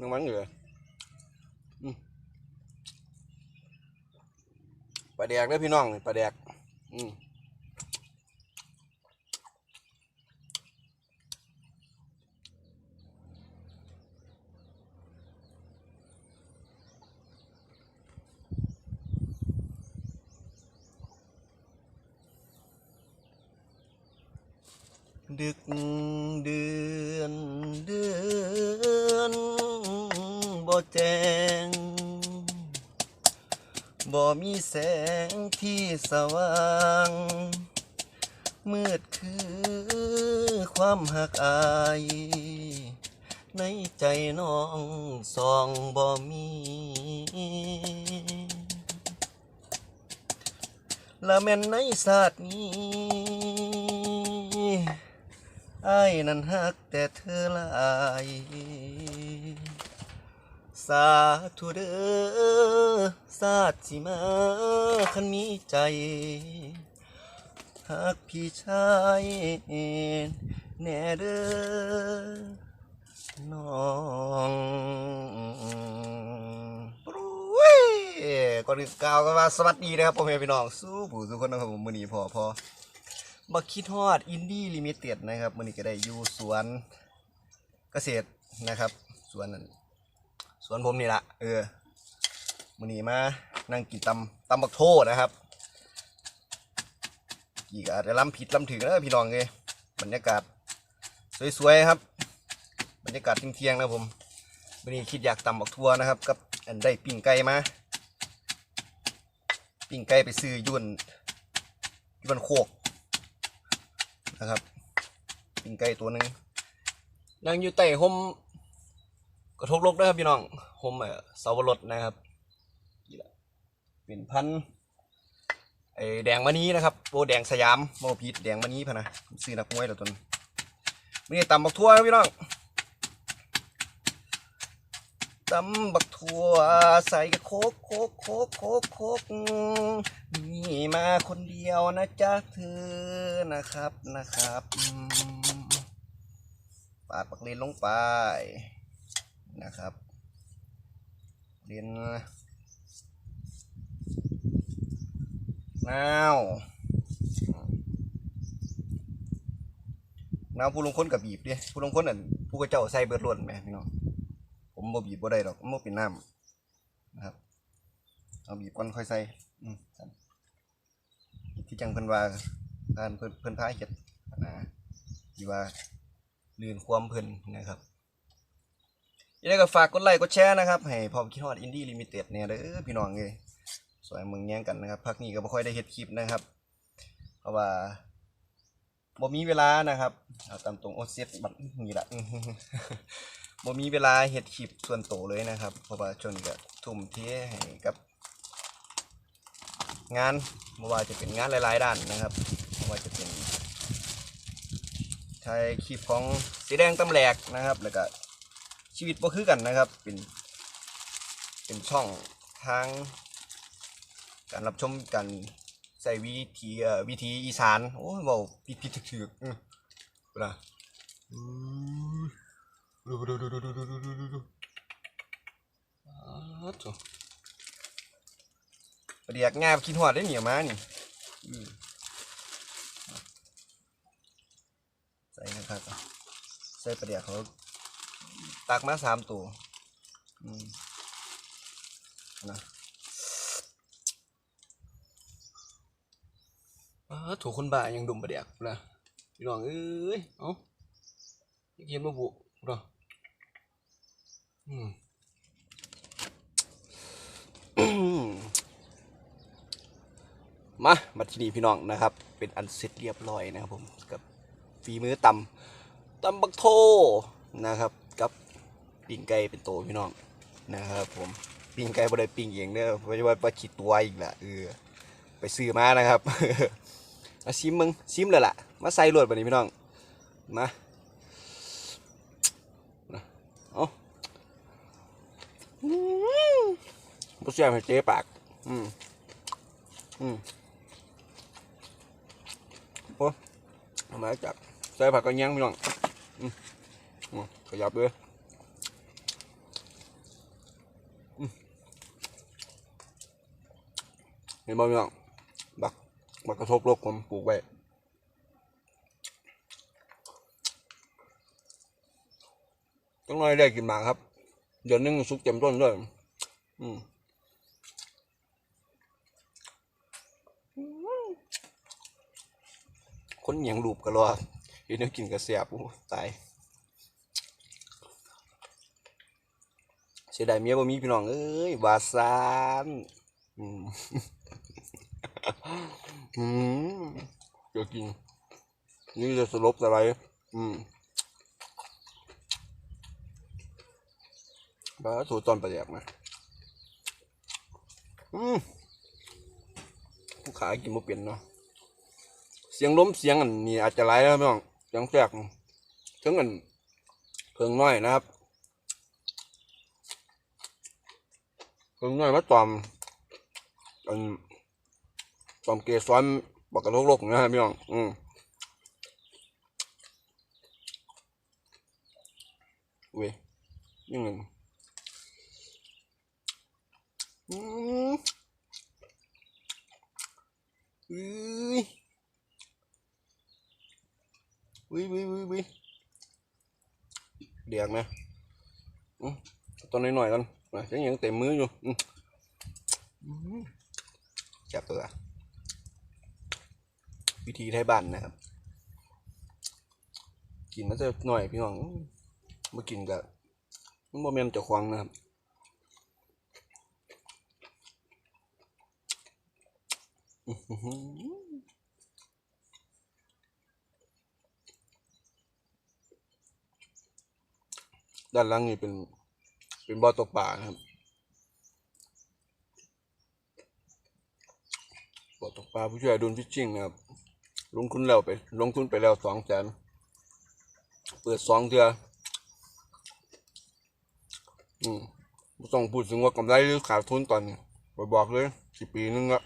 น้ำมันเหลือปลาแดกเด้อพี่น้องปลาแดก อืมดึกเดือนเดือน บ่แจ้งบ่มีแสงที่สว่าง มืดคือความหักอาย ในใจน้องสองบ่มีละแม่นในศาสตร์นี้ไอ้ายนั้นฮักแต่เธอลาย สาธุเด้อศาสตร์สิมาคันมีใจฮักพี่ชายแน่เด้อน้องรุ้ยก่อนอื่นกล่าวกันว่าสวัสดีนะครับพ่อแม่พี่น้องสู้ผู้ทุกคนนะครับผมมือนี้พอพอมาคิดฮอดอินดี้ลิมิเต็ดนะครับมือนี้ก็ได้อยู่สวนเกษตรนะครับสวนนั้น สวนผมนี่ละเออมื้อนีมานั่งกินตำตำบักโทนะครับกี่ก็อาจจะล้ำผิดล้ำถึงนะพี่น้องเลยบรรยากาศสวยๆครับ บรรยากาศเที่ยงๆนะผมวันนี้คิดอยากตำบักทัวนะครับ กับอันได้ปิ้งไก่มาปิ้งไก่ไปซื้อยุ่นยุ่นโคกนะครับปิ้งไก่ตัวหนึ่งนั่งอยู่ใต้ห่ม กระทบลกนะครับพี่น้องห่มเออเสาวรสนะครับนี่แหละเป็นพันไอแดงมะนี้นะครับโบแดงสยามโมพีดแดงมะนี้พะนะซื้อนักมวยแล้วตัวนี้ไม่ได้ตำบักทั่วนะพี่น้องตำบักถั่วใส่โคกโคกโคกโคกโคกนี่มาคนเดียวนะจ๊ะเธอนะครับนะครับปาดปักเลนลงไป นะครับเลนนาวนาวผู้ลงค้นกับบีบดิผู้ลงค้นอะผู้กระเจ้าใส่เบิดล้วนไหมพี่น้องผมบ่บีบบ่ได้ดอกมันบ่เป็นน้ำนะครับเอาบีบก่อนค่อยใส่ที่จังเพิ่นว่าการเพิ่นเพิ่นพาเฮ็ดนะที่ว่าเลื่นความเพิ่นนะครับ ยังไงก็ฝากกดไลค์กดแชร์นะครับ ให้พร้อมคิดฮอดอินดี้ลิมิเต็ดเนี่ยเด้อพี่น้องเอ้ยสวยมึงแย่งกันนะครับพักนี้ก็บ่ค่อยได้เฮ็ดคลิปนะครับ เพราะว่าบ่มีเวลานะครับเอาตามตรงโอเซ็ตบัดนี่ละบ่มีเวลาเฮ็ดคลิปส่วนโตวเลยนะครับ เพราะว่าช่วงนี้ก็ทุ่มเทให้กับ งานไม่ว่าจะเป็นงานหลาย ๆ ด้านนะครับไม่ว่าจะเป็นถ่ายคลิปของสีแดงตำแหลกนะครับ แล้วก็ ชีวิตบ่คือกันนะครับ เป็นเป็นช่องทาง การรับชมกันใส่วิธีเอ่อวิธีอีสานโอ้ยเว้าผิดผิดถึกๆอือเวลาอือดูดูดูดูดูดูดูดูดูดูอ้าวโถ่ประเดี๋ยวงาบกินหอดได้เหนียวมานี่อืมใส่นะครับใส่ประเดี๋ยวเขา ตักมาสามตัวนะอ้าวถูกคนบ้ายังดุมประเดียวนะพี่น้องเอ้ยเอ้าเขียนมาบุเนาอืมมามาที่นี่พี่น้องนะครับ เป็นอันเสร็จเรียบร้อยนะครับผมกับฝีมือตำตำบักโทนะครับ ปิ้งไก่เป็นโตพี่น้องนะครับผมปิ้งไก่บ่ได้ปิ้งเองเด้อไม่ใช่ว่าปลาขีดตัวอีกละเออไปซื้อมานะครับมาซิมมึงซิมเลยล่ะ มาใส่รวดแบบนี้พี่น้องมาเอาบุเสียให้เจ๊ปาก อืมอืมโอ้มาจับใส่ผักกระเนียงพี่น้องอืมขยับเลย ห็นบ่พี่น้องบักบักกระทบโลกผมปลูกไว้ต้องน้อยได้กินหมากครับ เดือนหนึงสุกเต็มต้นด้วยอืมคนเหยียงรูปก็รอเห็นแนวกินกระเสียบตายเสียดายเมียบ่มีพี่น้องเอ้ยวาซานอืม อืมเดี๋ยวกิน นี่จะสลบอะไร อืมบ้าสูตอนประแดกนะอืมผู้ขายกินบ่เป็นเนาะ เสียงล้มเสียงอันนี้อาจจะไรแล้วพี่น้องเสียงแตกถึงอันเพิ่งน้อยนะครับเพิ่งน้อยมาตอมอัน ตอมเกสรบักกระโลกโลกนะฮะพี่น้องอืมเว้ยยังไงอืมอุ้ยอุ้ยอุ้ยอุ้ยอุ้ยเดียกนะอืมเอาตัวน้อยๆกันมายังยังเต็มมืออยู่อืมอืมจับตัว วิธีไทยบ้านนะครับ กินมันจะหน่อยพี่น้องมากินกับมันบ่แม่นเจะควงนะครับด้านล่างนี่เป็น เป็นบ่อตกปลานะครับบ่อตกปลาผู้ช่วยอดุลฟิชชิ่งนะครับ ลงทุนแล้วไป ลงทุนไปแล้วสองแสนเปิดสองเทืออืมต้องพูดถึงว่ากำไรหรือขาดทุนตอนนี้บอกเลยสิปีนึงละ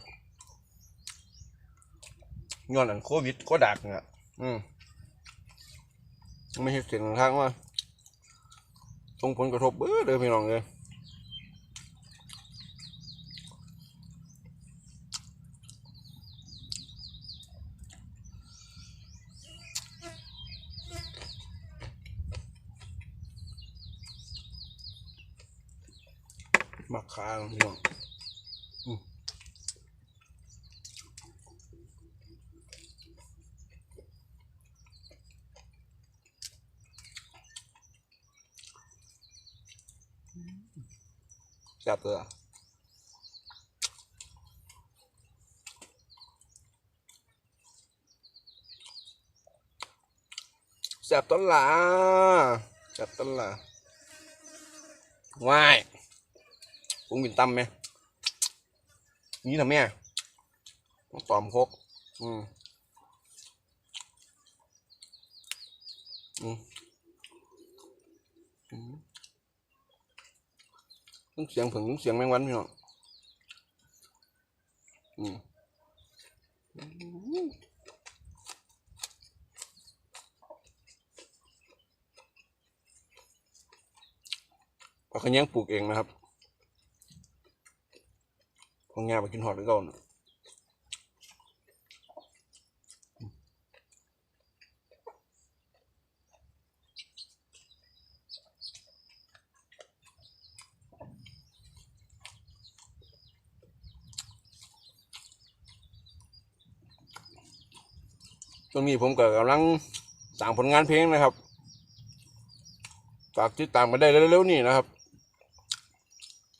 ย้อนอันโควิดก็ดักเนี่ยอืมไม่เห็นเสียงทางว่าส่งผลกระทบเบ้อเด้อพี่น้องเลย มาคางพี่น้องอืมแซ่บเลยอะแซ่บต้นหลาแซบต้นหลาวาย ปุ้งบินตั้มไหมนี่ทำแม่ต้องตอมครกอืมอืมอืมต้องเสียงผึ่งต้องเสียงแมงวันพี่น้องอืมอืมผักขะแยงปลูกเองนะครับ ของงาไปกินหอดด้วยก่อนนะช่วงนี้ผมก็กำลังสร้างผลงานเพลงนะครับ ฝากติดตามมาได้เร็วๆนี้นะครับ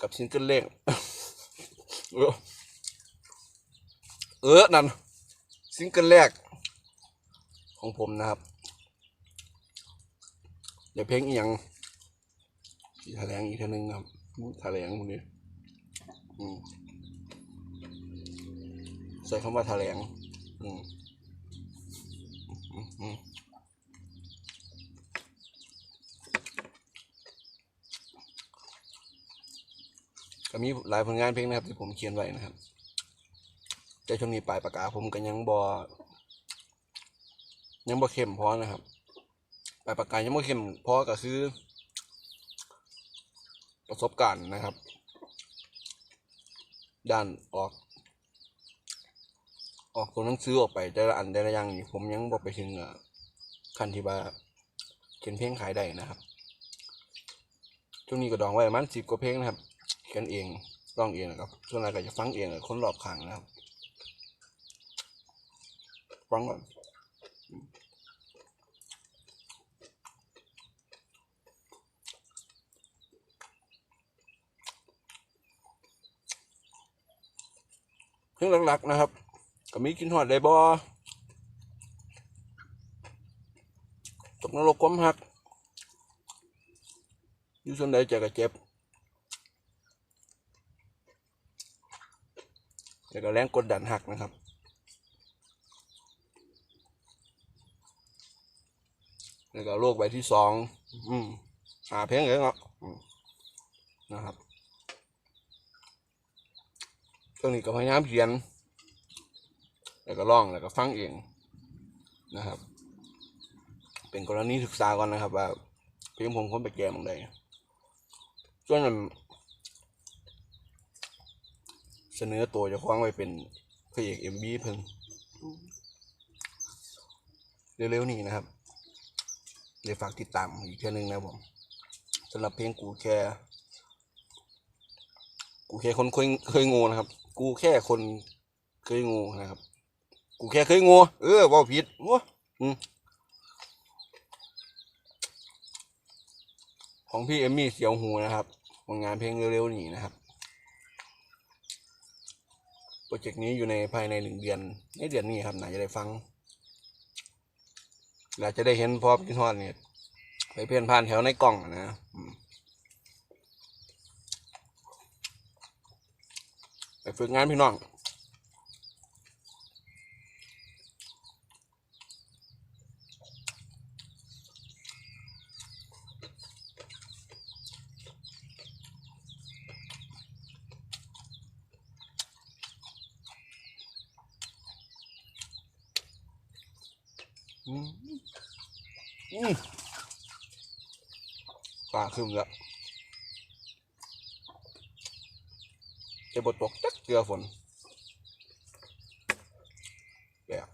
กับซิงเกิลแรก เออเออนั่นซิงเกิลแรก ของผมนะครับ เดี๋ยวเพลงอีกอย่างที่แถลงอีกทีนึงครับแถลงพวกนี้ใส่คำว่าแถลง อืมอืม ก็มีหลายผลงานเพลงนะครับที่ผมเขียนไว้นะครับแต่ช่วงนี้ปลายปากกาผมก็ยังบอยังบ่เข้มพอนะครับปลายปากกายังบ่เข้มพอก็คือ ประสบการณ์นะครับ ด้านออก ออกตัวหนังสือออกไปแต่ละอันแต่ละอย่างนี่ผมยังบอกไปถึงขั้นที่ว่าเขียนเพลงขายได้นะครับช่วงนี้ก็ดองไว้ประมันสิบกว่าเพลงนะครับ เขียนเองร้องเองนะครับส่วนอะไรก็จะฟังเองคนรอบข้างนะครับฟังก่อนเพลงหลักๆนะครับ ก็มีกินหอดได้บ่ตกนรกความหัก อยู่ส่วนใดจะกระเจ็บ แล้วก็แรงกดดันหักนะครับ แล้วก็โรคใบที่สองอืมหาเพลงเลยเนาะนะครับช่วงนี้ก็พยายามเขียน แล้วก็ร้องแล้วก็ฟังเองนะครับ เป็นกรณีศึกษาก่อนนะครับ ว่าเพลงผมคนไปแก้มองใดส่วนนั้น เสนอตัวเจะคว้าของไว้เป็นพระเอกเอ็มบีเพิ่งเร็วๆนี้นะครับเลยฝากติดตามอีกเท่านึงนะครับผมสำหรับเพลงกูแค่กูแค่คนเคยเคยงูนะครับ กูแค่คนเคยงูนะครับ กูแค่เคยงูเออเว่าผิดวะอืมของพี่เอมมี่เสียวหูนะครับผลงานเพลงเร็วๆนี้นะครับ โปรเจกต์นี้อยู่ในภายในหนึ่งเดือนในเดือนนี้ครับน่าจะได้ฟังน่าจะได้เห็นพอพี่ทอดเนี่ยไปเพียนผ่านแถวในกล่องนะไปฝึกงานพี่น้อง ป่าขึ้นแล้วจะบดตกจักเกลือฝนแบบ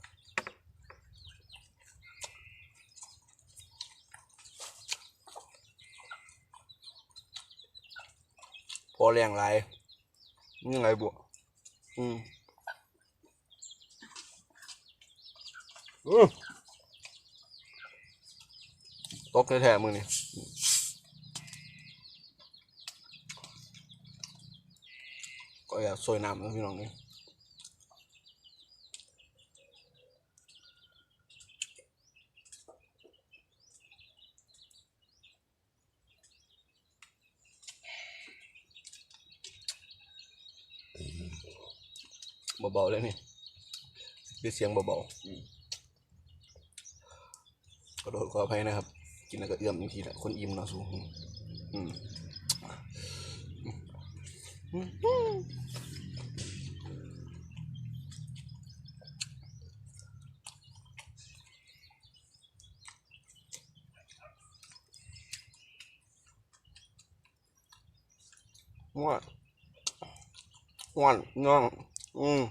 พอแรงไรนี่ไงบวอืมอืม ตกแท้ๆมือนี่ก็อยากซอยน้ำนะพี่น้องนี่เบาๆเลยนี่ด้วยเสียงเบาๆอืมขอโทษขออภัยนะครับ กินแล้วก็เอื้อมบางทีแหละคนอิ่มเนาะสูงอืมอืมว้าว้านน้อง อืม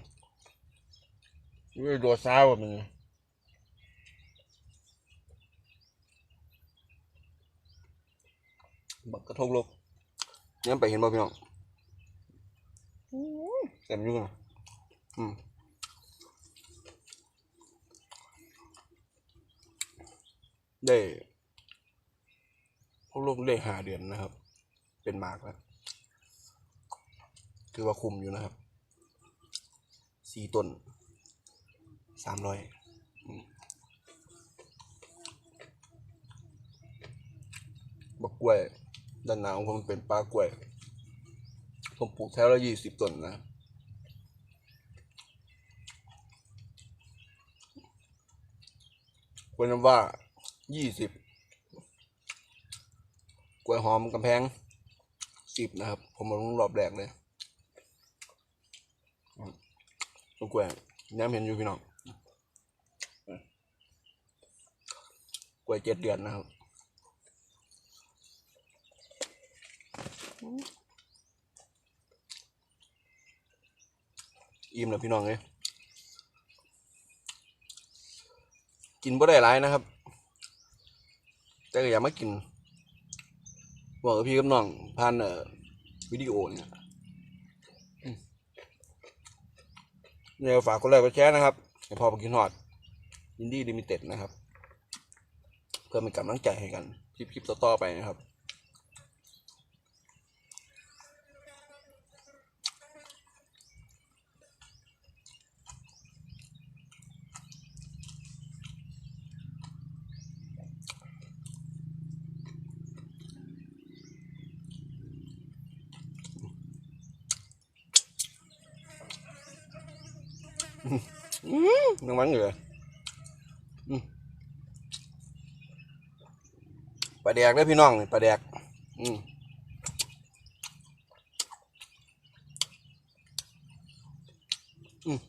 นี่ตัวสาวมันนี่บัก กระทงลกยังไปเห็นบ่พี่น้องเต็มอยู่นะอืมได้พวกลูกได้หาเดือนนะครับ เป็นมากแล้ว คือว่าคุมอยู่นะครับ สี่ต้น สามร้อยบักกล้วย ด้านหน้าของผมเป็นปลากล้วย ผมปลูกแถวละยี่สิบต้นนะกล้วยน้ำว่ายี่สิบกล้วยหอมกำแพงสิบนะครับ ผมมาลงรอบแรกเลยอืมต้นกล้วยย้ำเห็นอยู่พี่น้องกล้วยเจ็ดเดือนนะครับ อิ่มแล้วพี่น้องเลยกินบ่ได้หลายนะครับ แต่ก็อย่ามากิน บอกกับพี่กับน้องผ่านเอ่อวิดีโอเนี่ยเนี่ยฝากกดไลค์กดแชร์นะครับให้พอไปกินฮอดอินดี้ลิมิเต็ดนะครับ เพื่อเป็นกำลังใจให้กันคลิปคลิปต่อๆไปนะครับ น้ำมันเหลือปลาแดกเด้พี่น้องปลาแดก อืมอืม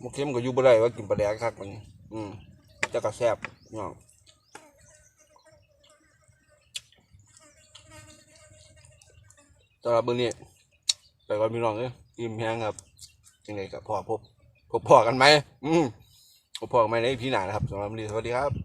หมกเค็มก็อยู่บ่ได้ว่ากินปลาแดกคักมัน อืมจะกระแซบน้อง สำหรับมื้อนี้ไปก่อนพี่น้องเอ้ยอิ่มแห้งครับยังไงกับพ่อพบพบพ่อกันไหมอืมพบพ่อกันไหมในพี่หนานะครับสำหรับวันนี้สวัสดีครับ